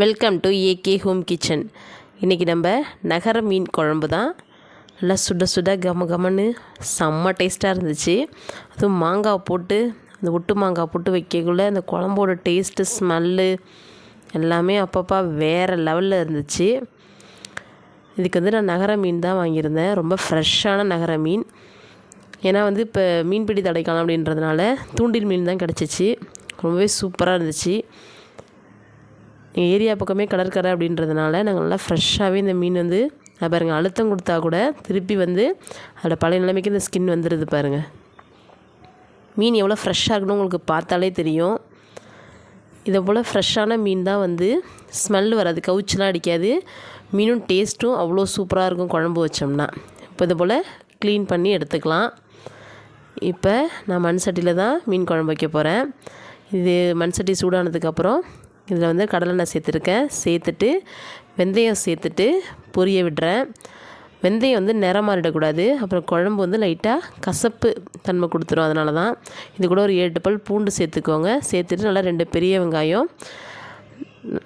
Welcome to AK home kitchen இன்றைக்கி நம்ம நகர மீன் குழம்பு தான். நல்லா சுட சுட கம கமன்னு செம்ம டேஸ்ட்டாக இருந்துச்சு. அதுவும் மாங்காய் போட்டு அந்த ஒட்டு மாங்காய் போட்டு வைக்கக்குள்ள அந்த குழம்போட டேஸ்ட்டு ஸ்மெல்லு எல்லாமே அப்பப்போ வேறு லெவலில் இருந்துச்சு. இதுக்கு வந்து நான் நகர மீன் தான் வாங்கியிருந்தேன். ரொம்ப ஃப்ரெஷ்ஷான நகர மீன். ஏன்னா வந்து இப்போ மீன்பிடி தடைக்காலம் அப்படின்றதுனால தூண்டில் மீன் தான் கிடச்சிச்சு. ரொம்பவே சூப்பராக இருந்துச்சு. ஏரியா பக்கமே கடற்கரை அப்படின்றதுனால நாங்கள் நல்லா ஃப்ரெஷ்ஷாகவே இந்த மீன் வந்து பாருங்கள் அழுத்தம் கொடுத்தா கூட திருப்பி வந்து அதில் பழைய நிலைமைக்கு இந்த ஸ்கின் வந்துடுது பாருங்கள் மீன் எவ்வளோ ஃப்ரெஷ்ஷாக இருக்கணும் உங்களுக்கு பார்த்தாலே தெரியும். இதை போல் ஃப்ரெஷ்ஷான மீன் தான் வந்து ஸ்மெல் வராது கவுச்செலாம் அடிக்காது. மீனும் டேஸ்ட்டும் அவ்வளோ சூப்பராக இருக்கும் குழம்பு வச்சோம்னா. இப்போ இது போல் க்ளீன் பண்ணி எடுத்துக்கலாம். இப்போ நான் மண் சட்டியில் தான் மீன் குழம்பு வைக்க போகிறேன் இது மண் சட்டி சூடானதுக்கப்புறம் இதில் வந்து கடலெண்ணெய் சேர்த்துருக்கேன். சேர்த்துட்டு வெந்தயம் சேர்த்துட்டு பொரிய விடுறேன். வெந்தயம் வந்து நிறம் மாறிடக்கூடாது. அப்புறம் குழம்பு வந்து லைட்டாக கசப்பு தன்மை கொடுத்துரும் அதனால தான் இது கூட ஒரு ஏழு பல் பூண்டு சேர்த்துக்கோங்க. சேர்த்துட்டு நல்லா ரெண்டு பெரிய வெங்காயம்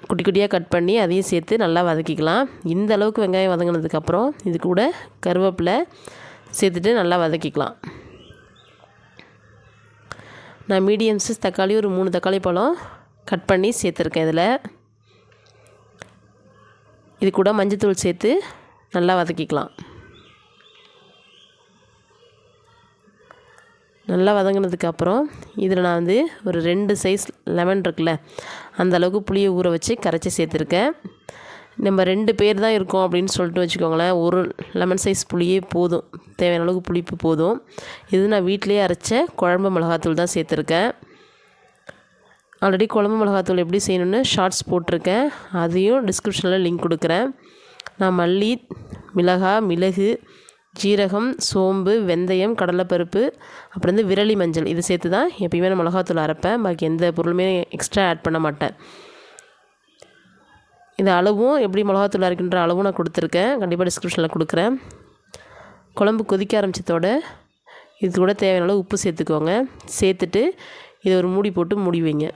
குட்டி குட்டியாக கட் பண்ணி அதையும் சேர்த்து நல்லா வதக்கிக்கலாம். இந்த அளவுக்கு வெங்காயம் வதங்கினதுக்கப்புறம் இது கூட கருவேப்பிலை சேர்த்துட்டு நல்லா வதக்கிக்கலாம். நான் மீடியம் சைஸ் தக்காளி ஒரு மூணு தக்காளி பழம் கட் பண்ணி சேர்த்துருக்கேன் இதில். இது கூட மஞ்சத்தூள் சேர்த்து நல்லா வதக்கிக்கலாம். நல்லா வதங்கினதுக்கப்புறம் இதில் நான் வந்து ஒரு ரெண்டு சைஸ் லெமன் இருக்குல்ல அந்த அளவுக்கு புளியை ஊற வச்சு கரைச்சி சேர்த்துருக்கேன். நம்ம ரெண்டு பேர் தான் இருக்கோம் அப்படின்னு சொல்லிட்டு வச்சுக்கோங்களேன் ஒரு லெமன் சைஸ் புளியே போதும். தேவையான அளவுக்கு புளிப்பு போதும். இது நான் வீட்டிலேயே அரைச்ச குழம்பு மிளகாத்தூள் தான் சேர்த்துருக்கேன். ஆல்ரெடி குழம்பு மிளகாத்தூள் எப்படி செய்யணுன்னு ஷார்ட்ஸ் போட்டிருக்கேன். அதையும் டிஸ்கிரிப்ஷனில் லிங்க் கொடுக்குறேன். நான் மல்லி மிளகா மிளகு ஜீரகம் சோம்பு வெந்தயம் கடலைப்பருப்பு அப்புறம் வந்து விரலி மஞ்சள். இது சேர்த்து தான் எப்பயுமே நான் மிளகாத்தூள் அரைப்பேன். பாக்கி எந்த பொருளுமே எக்ஸ்ட்ரா ஆட் பண்ண மாட்டேன். இந்த அளவும் எப்படி மிளகாத்தூள் அரைக்கின்ற அளவும் நான் கொடுத்துருக்கேன். கண்டிப்பாக டிஸ்கிரிப்ஷனில் கொடுக்குறேன். குழம்பு கொதிக்க ஆரம்பித்ததோட இது கூட தேவையான அளவு உப்பு சேர்த்துக்கோங்க. சேர்த்துட்டு இதை ஒரு மூடி போட்டு மூடி வைங்க.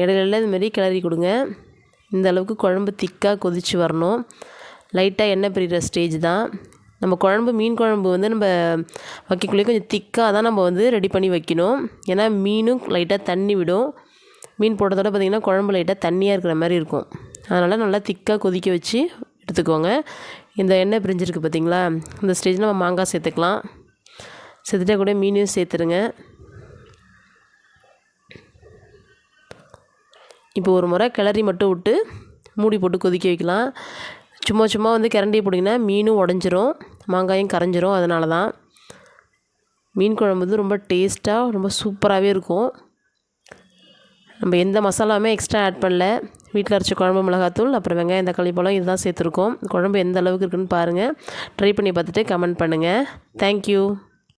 இடையில இதுமாரி கிளறி கொடுங்க. இந்த அளவுக்கு குழம்பு திக்காக கொதித்து வரணும். லைட்டாக எண்ணெய் பிரிகிற ஸ்டேஜ் தான். நம்ம குழம்பு மீன் குழம்பு வந்து நம்ம வைக்கக்குள்ளேயே கொஞ்சம் திக்காக தான் நம்ம வந்து ரெடி பண்ணி வைக்கணும். ஏன்னா மீனும் லைட்டாக தண்ணி விடும். மீன் போட்டதோட பார்த்திங்கன்னா குழம்பு லைட்டாக தண்ணியாக இருக்கிற மாதிரி இருக்கும். அதனால் நல்லா திக்காக கொதிக்க வச்சு எடுத்துக்கோங்க. இந்த எண்ணெய் பிரிஞ்சிருக்கு பார்த்திங்களா? இந்த ஸ்டேஜ் நம்ம மாங்காய் சேர்த்துக்கலாம். செத்துட்டா கூட மீனையும் சேர்த்துருங்க இப்போ ஒரு முறை கிளறி மட்டும் விட்டு மூடி போட்டு கொதிக்க வைக்கலாம். சும்மா சும்மா வந்து கிரண்டி போட்டிங்கன்னா மீனும் உடஞ்சிரும் மாங்காயும் கரைஞ்சிரும் அதனால தான் மீன் குழம்பு வந்து ரொம்ப டேஸ்ட்டாக ரொம்ப சூப்பராகவே இருக்கும். நம்ம எந்த மசாலாவுமே எக்ஸ்ட்ரா ஆட் பண்ணல. வீட்டில் அரைச்ச குழம்பு மிளகாத்தூள் அப்புறம் வெங்காயம் தக்காளி பழம் இதுதான் சேர்த்துருக்கோம். குழம்பு எந்த அளவுக்கு இருக்குன்னு பாருங்கள் ட்ரை பண்ணி பார்த்துட்டு கமெண்ட் பண்ணுங்கள் தேங்க்யூ